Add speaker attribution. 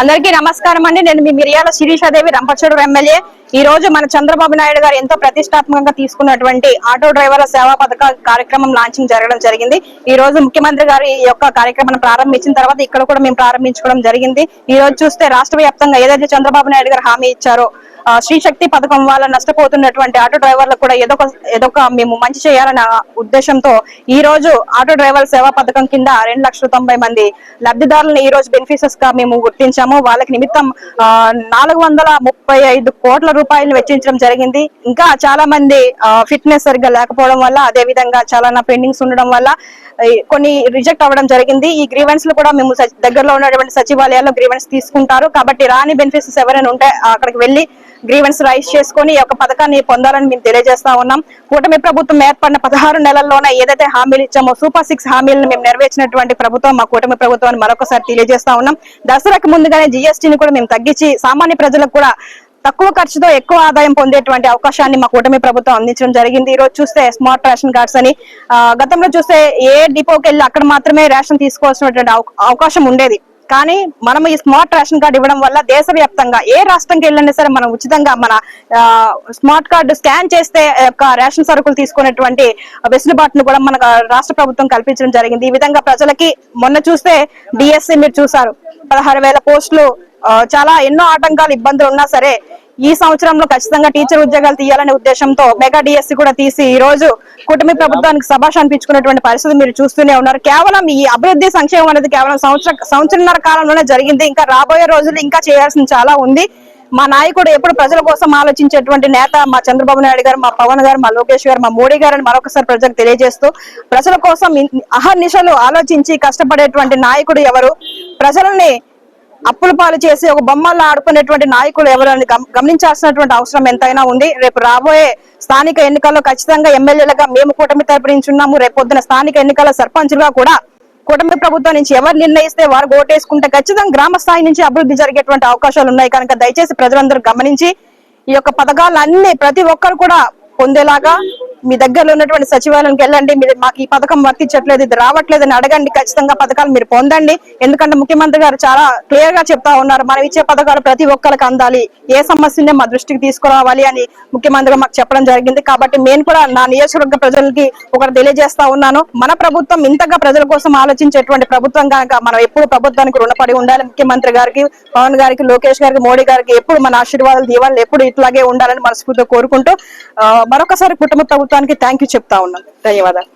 Speaker 1: అందరికీ నమస్కారం అండి. నేను మీ మిరియాల శిరీషాదేవి రంపచోడు ఎమ్మెల్యే. ఈ రోజు మన చంద్రబాబు నాయుడు గారు ఎంతో ప్రతిష్టాత్మకంగా తీసుకున్నటువంటి ఆటో డ్రైవర్ల సేవా పథకం కార్యక్రమం లాంచింగ్ జరగడం జరిగింది. ఈ రోజు ముఖ్యమంత్రి గారి ఈ గారు ఈ యొక్క కార్యక్రమాన్ని ప్రారంభించిన తర్వాత ఇక్కడ కూడా మేము ప్రారంభించుకోవడం జరిగింది. ఈ రోజు చూస్తే రాష్ట్ర వ్యాప్తంగా ఏదైతే చంద్రబాబు నాయుడు గారు హామీ ఇచ్చారో శక్తి పథకం వల్ల నష్టపోతున్నటువంటి ఆటో డ్రైవర్లకు కూడా ఏదో ఒక ఏదో ఒక మేము మంచి చేయాలన్న ఉద్దేశంతో ఈ రోజు ఆటో డ్రైవర్ సేవా పథకం కింద రెండు లక్షల తొంభై మంది లబ్ధిదారులను ఈ రోజు బెనిఫిషియర్స్గా మేము గుర్తించాము. వాళ్ళకి నిమిత్తం నాలుగు వందల ముప్పై ఐదు కోట్ల రూపాయలు వెచ్చించడం జరిగింది. ఇంకా చాలా మంది ఫిట్నెస్ సరిగ్గా లేకపోవడం వల్ల అదే విధంగా చాలా పెండింగ్స్ ఉండడం వల్ల కొన్ని రిజెక్ట్ అవ్వడం జరిగింది. ఈ గ్రీవెన్స్లు కూడా మేము దగ్గరలో ఉన్నటువంటి సచివాలయాల్లో గ్రీవెన్స్ తీసుకుంటారు. కాబట్టి రాని బెనిఫిట్స్ ఎవరైనా ఉంటే అక్కడికి వెళ్ళి గ్రీవెన్స్ రైజ్ చేసుకొని ఈ యొక్క పథకాన్ని పొందాలని మేము తెలియజేస్తా ఉన్నాం. కూటమి ప్రభుత్వం ఏర్పడిన పదహారు నెలల్లోనే ఏదైతే హామీలు ఇచ్చామో సూపర్ సిక్స్ హామీలను మేము నెరవేర్చినటువంటి ప్రభుత్వం మా కూటమి ప్రభుత్వాన్ని మరొకసారి తెలియజేస్తా ఉన్నాం. దసరాకు ముందుగానే జిఎస్టీని కూడా మేము తగ్గించి సామాన్య ప్రజలకు కూడా తక్కువ ఖర్చుతో ఎక్కువ ఆదాయం పొందేటువంటి అవకాశాన్ని మా కూటమి ప్రభుత్వం అందించడం జరిగింది. ఈ రోజు చూస్తే స్మార్ట్ రేషన్ కార్డ్స్ అని గతంలో చూస్తే ఏ డిపోకి వెళ్ళి అక్కడ మాత్రమే రేషన్ తీసుకోవాల్సినటువంటి అవకాశం ఉండేది. కానీ మనం ఈ స్మార్ట్ రేషన్ కార్డు ఇవ్వడం వల్ల దేశవ్యాప్తంగా ఏ రాష్ట్రంకి వెళ్ళినా సరే మనం ఉచితంగా మన స్మార్ట్ కార్డు స్కాన్ చేస్తే యొక్క రేషన్ సరుకులు తీసుకునేటువంటి వెసులుబాటును కూడా మన రాష్ట్ర ప్రభుత్వం కల్పించడం జరిగింది. ఈ విధంగా ప్రజలకి మొన్న చూస్తే డిఎస్సి మీరు చూసారు పదహారు వేల పోస్టులు చాలా ఎన్నో ఆటంకాలు ఇబ్బందులు ఉన్నా సరే ఈ సంవత్సరంలో ఖచ్చితంగా టీచర్ ఉద్యోగాలు తీయాలనే ఉద్దేశంతో మెగా డిఎస్సి కూడా తీసి ఈ రోజు కూటమి ప్రభుత్వానికి శభాష్ అనిపించుకున్నటువంటి పరిస్థితి మీరు చూస్తూనే ఉన్నారు. కేవలం ఈ అభివృద్ధి సంక్షేమం అనేది కేవలం సంవత్సర సంవత్సరంన్నర కాలంలోనే జరిగింది. ఇంకా రాబోయే రోజులు ఇంకా చేయాల్సింది చాలా ఉంది. మా నాయకుడు ఎప్పుడు ప్రజల కోసం ఆలోచించేటువంటి నేత మా చంద్రబాబు నాయుడు గారు మా పవన్ గారు మా లోకేష్ గారు మా మోడీ గారు అని మరొకసారి ప్రజలకు తెలియజేస్తూ ప్రజల కోసం అహర్నిశలు ఆలోచించి కష్టపడేటువంటి నాయకుడు ఎవరు? ప్రజల్ని అప్పుల పాలు చేసి ఒక బొమ్మల్లో ఆడుకునేటువంటి నాయకులు ఎవరని గమనించాల్సినటువంటి అవసరం ఎంతైనా ఉంది. రేపు రాబోయే స్థానిక ఎన్నికల్లో ఖచ్చితంగా ఎమ్మెల్యేలుగా మేము కూటమి తరపునించున్నాము ఉన్నాము. రేపు పొద్దున స్థానిక ఎన్నికల సర్పంచులుగా కూడా కూటమి ప్రభుత్వం నుంచి ఎవరు నిర్ణయిస్తే వారు ఓటేసుకుంటే ఖచ్చితంగా గ్రామ స్థాయి నుంచి అభివృద్ధి జరిగేటువంటి అవకాశాలు ఉన్నాయి. కనుక దయచేసి ప్రజలందరూ గమనించి ఈ యొక్క పథకాలన్నీ ప్రతి ఒక్కరు కూడా పొందేలాగా మీ దగ్గరలో ఉన్నటువంటి సచివాలయం వెళ్ళండి. మీరు మాకు ఈ పథకం వర్తించట్లేదు ఇది రావట్లేదు అని అడగండి. ఖచ్చితంగా పథకాలు మీరు పొందండి. ఎందుకంటే ముఖ్యమంత్రి గారు చాలా క్లియర్గా చెప్తా ఉన్నారు మనం ఇచ్చే పథకాలు ప్రతి ఒక్కరికి అందాలి. ఏ సమస్యని మా దృష్టికి తీసుకురావాలి అని ముఖ్యమంత్రి మాకు చెప్పడం జరిగింది. కాబట్టి నేను కూడా నా నియోజకవర్గ ప్రజలకి ఒకటి తెలియజేస్తా ఉన్నాను. మన ప్రభుత్వం ఇంతగా ప్రజల కోసం ఆలోచించేటువంటి ప్రభుత్వం కనుక మనం ఎప్పుడు ప్రభుత్వానికి రుణపడి ఉండాలి. ముఖ్యమంత్రి గారికి పవన్ గారికి లోకేష్ గారికి మోడీ గారికి ఎప్పుడు మన ఆశీర్వాదాలు దీవాలు ఎప్పుడు ఇట్లాగే ఉండాలని మనస్ఫూర్తిగా కోరుకుంటూ మరొకసారి కుటుంబ ప్రభుత్వానికి థ్యాంక్ యూ చెప్తా ఉన్నాను. ధన్యవాదాలు.